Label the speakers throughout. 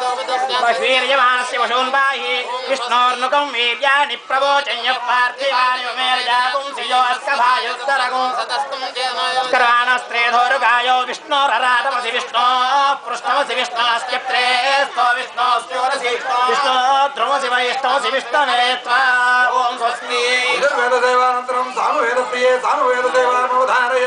Speaker 1: श्रीर्यमानस्य वशून्बाहि विष्णोर्नुकं वीर्याणि प्रवोचन्यः पार्थिवानिमेर्जागुंसियोऽस्कभायुस्तरगुंसतस्तुंस्कराणस्त्रेधोरुगायो विष्णोरराटमसि विष्णो पृष्ठमसि विष्णोऽस्य प्रेस्तो विष्णोऽस्योरसि विष्णो ध्रुवसि वैष्णवसि विष्णवे त्वा ॐ स्वस्ति वेददेवानन्तरं सानुवेदप्रिये सानुवेददेवानुधारय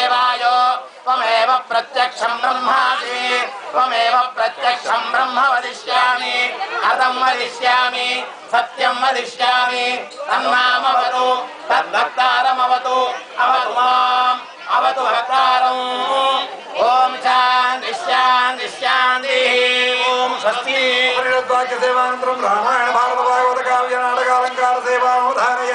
Speaker 1: ప్రత్యక్షం బ్రహ్మాసి త్వమేవ ప్రత్యక్షం బ్రహ్మ వదిష్యామి అతం వదిష్యామి సత్యం వదిష్యామి తన్నామవతు తద్భక్తారమవతు అవతు మాం అవతు భక్తారం ఓం శాంతి శాంతి శాంతి ఓం స్వస్తి
Speaker 2: సేవానంతరం రామాయణ భారత భాగవత కావ్య నాటకాలంకార సేవామవధారయ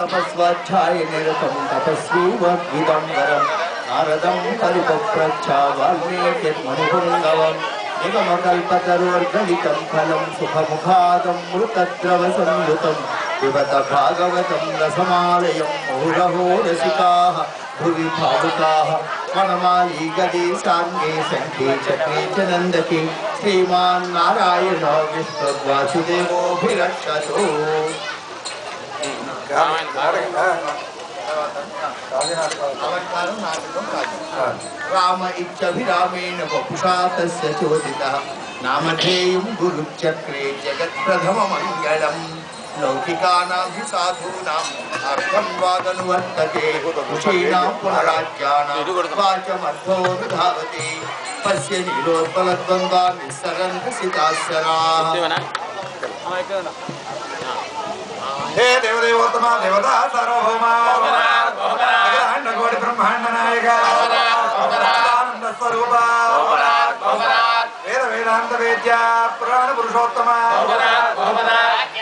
Speaker 3: తపస్వాధ్యాయ నిరతం తపస్వీ వద్విదంబరం నారదం పరిపప్రచ్ఛ వాల్మీకిర్మణిపుంగవం నిగమకల్పతరోర్గలితం ఫలం సుఖముఖాదం మృతద్రవ సంయుతం పిబత భాగవతం రసమాలయం మౌరహో రసికాః భువి భావుకాః వనమాలీ గదే సాంగే సంఖ్యే చక్రే చ నందకి శ్రీమాన్ నారాయణ విష్ణుర్వాసుదేవోభిరక్షతు अलङ्कारं नाटकं राम इत्यभिरामेण वपुषा तस्य चोदितः नामधेयं गुरुचक्रे जगत्प्रथममङ्गलम् लौकिकानां साधूनाम् अर्थं वादनुवर्तते ऋषीणां पुनराज्यानां वाचमर्थो विधावति तस्य नीलोत्पलद्वन्द्वा
Speaker 2: निस्सरन्धसितास्यनाः हे देवदेवोत्तमा देवता सार्वभौमा కోటి బ్రహ్మాండ నాయక ఆనంద స్వరూప వేద వేదాంత వేద్య పురాణ పురుషోత్తమ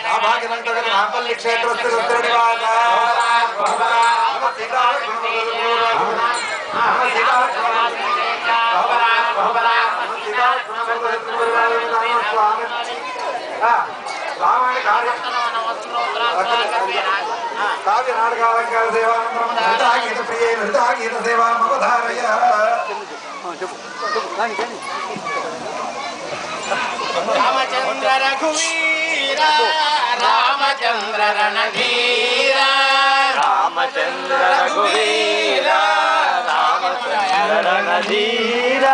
Speaker 2: ఆ భాగ్యనంతగ నాపల్లి క్షేత్రస్థిర రామాయణ కార్య కావ్య నాటకాలంకార సేవానంతరం నృతాగీత ప్రియే నృతాగీత సేవామవధారయ
Speaker 1: రామచంద్ర రఘువీర రామచంద్ర రణధీర.
Speaker 4: రామచంద్ర రఘువీర రామచంద్ర రణధీర.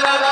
Speaker 4: Thank you.